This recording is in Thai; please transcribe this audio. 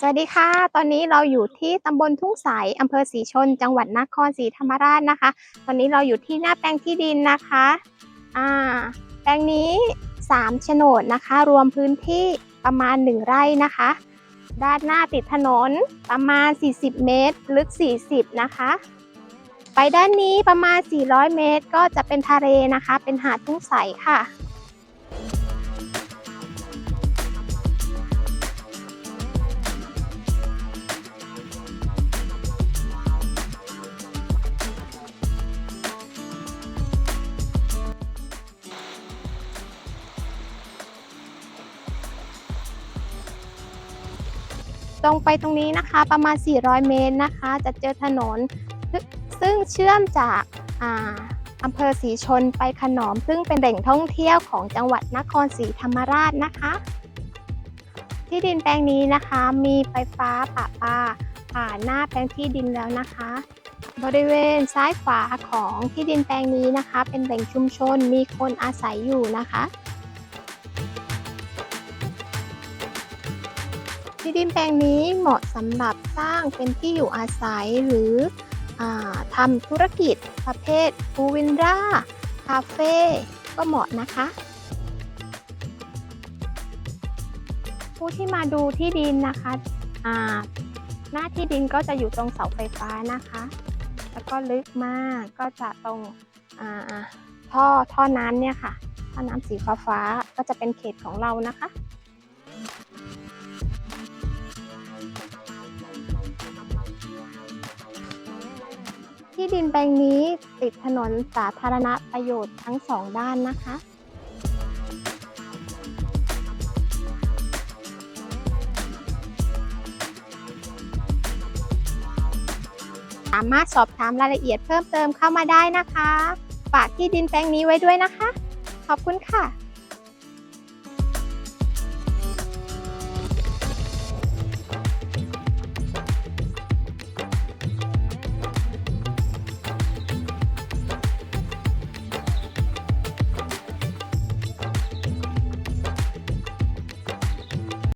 สวัสดีค่ะ ตอนนี้เราอยู่ที่ตำบลทุ่งสายอำเภอศรีชน จังหวัดนครศรีธรรมราชนะคะ ตอนนี้เราอยู่ที่หน้าแปลงที่ดินนะคะ อ่า แปลงนี้3โฉนดนะคะ รวมพื้นที่ประมาณ 1 ไร่นะคะ ด้านหน้าติดถนนประมาณ 40 เมตร ลึก 40 นะคะ ไปด้านนี้ประมาณ 400 เมตร ก็จะเป็นทะเลนะคะ เป็นหาดทุ่งใสค่ะ ตรงไปตรงนี้นะคะประมาณ 400 เมตรนะคะ จะเจอถนน ซึ่งเชื่อมจากอาอำเภอศรีชนไปขนอม ซึ่งเป็นแหล่งท่องเที่ยวของจังหวัดนครศรีธรรมราชนะคะ ที่ดินแปลงนี้นะคะมีไฟฟ้าปะปาผ่านหน้าแปลงที่ดินแล้วนะคะ บริเวณซ้ายขวาของที่ดินแปลงนี้นะคะ เป็นแหล่งชุมชนมีคนอาศัยอยู่นะคะ ที่ดินแปลงนี้เหมาะสำหรับสร้างเป็นที่อยู่อาศัยหรืออทำธุรกิจประเภทพูวินราคาเฟ่ก็เหมาะนะคะ ผู้ที่มาดูที่ดินนะคะหน้าที่ดินก็จะอยู่ตรงเสาไฟฟ้านะคะ แล้วก็ลึกมากก็จะตรงท่อท่อน้ำเนี่ยค่ะท่อน้ำสีฟ้าฟ้าก็จะเป็นเขตของเรานะคะ ที่ดินแปลงนี้ติดถนนสาธารณประโยชน์ทั้งสองด้านนะคะ สามารถสอบถามรายละเอียดเพิ่มเติมเข้ามาได้นะคะ ฝากที่ดินแปลงนี้ไว้ด้วยนะคะ ขอบคุณค่ะ